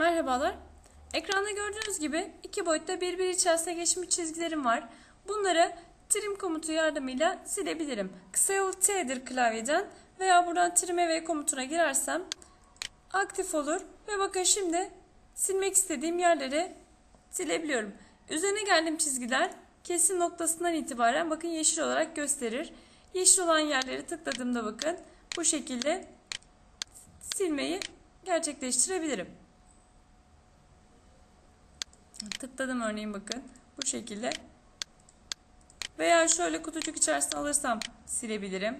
Merhabalar. Ekranda gördüğünüz gibi iki boyutta birbiri içerisine geçmiş çizgilerim var. Bunları trim komutu yardımıyla silebilirim. Kısa yol T'dir klavyeden veya buradan trim V komutuna girersem aktif olur. Ve bakın şimdi silmek istediğim yerleri silebiliyorum. Üzerine geldiğim çizgiler kesim noktasından itibaren bakın yeşil olarak gösterir. Yeşil olan yerleri tıkladığımda bakın bu şekilde silmeyi gerçekleştirebilirim. Tıkladım örneğin bakın bu şekilde. Veya şöyle kutucuk içerisine alırsam silebilirim.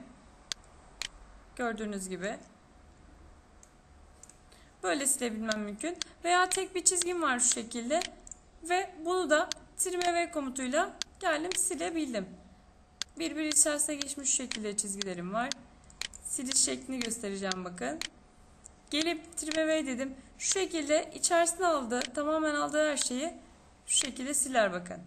Gördüğünüz gibi. Böyle silebilmem mümkün. Veya tek bir çizgim var şu şekilde. Ve bunu da trim V komutuyla geldim silebildim. Birbiri içerisine geçmiş şu şekilde çizgilerim var. Siliş şeklini göstereceğim bakın. Gelip trim V dedim. Şu şekilde içerisine aldı, tamamen aldığı her şeyi şu şekilde siler bakın.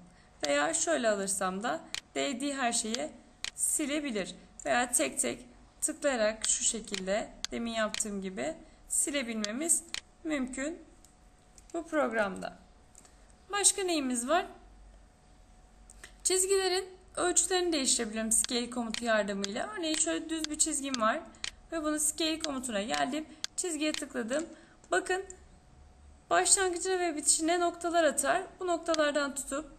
Veya şöyle alırsam da değdiği her şeyi silebilir. Veya tek tek tıklayarak şu şekilde demin yaptığım gibi silebilmemiz mümkün bu programda. Başka neyimiz var? Çizgilerin ölçülerini değiştirebilirim scale komutu yardımıyla. Örneğin şöyle düz bir çizgim var ve bunu scale komutuna geldim. Çizgiye tıkladım. Bakın başlangıcına ve bitişine noktalar atar. Bu noktalardan tutup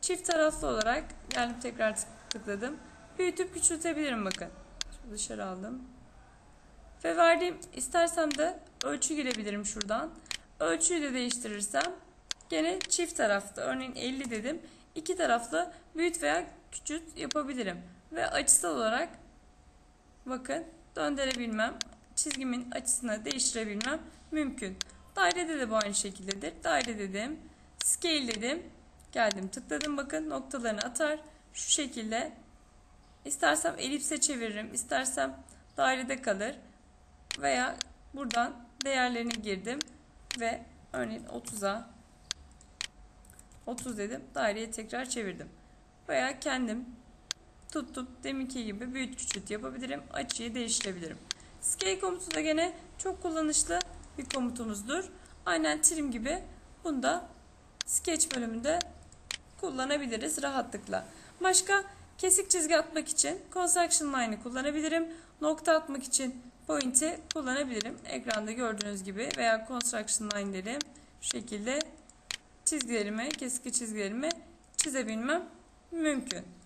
çift taraflı olarak geldim tekrar tıkladım. Büyütüp küçültebilirim bakın. Şu dışarı aldım. Ve verdiğim istersem de ölçü girebilirim şuradan. Ölçüyü de değiştirirsem gene çift taraflı örneğin 50 dedim. İki taraflı büyüt veya küçült yapabilirim. Ve açısal olarak bakın döndürebilmem, çizgimin açısını değiştirebilmem mümkün. Dairede de bu aynı şekildedir. Daire dedim, scale dedim, geldim tıkladım bakın noktalarını atar. Şu şekilde istersem elipse çeviririm, istersem dairede kalır veya buradan değerlerini girdim ve örneğin 30'a 30 dedim. Daireyi tekrar çevirdim. Veya kendim tutup deminki gibi büyüt küçült yapabilirim. Açıyı değiştirebilirim. Scale komutu da gene çok kullanışlı bir komutumuzdur. Aynen trim gibi bunu da sketch bölümünde kullanabiliriz rahatlıkla. Başka kesik çizgi atmak için construction line'ı kullanabilirim. Nokta atmak için point'i kullanabilirim. Ekranda gördüğünüz gibi veya construction line derim. Şu şekilde çizgilerimi, kesik çizgilerimi çizebilmem mümkün.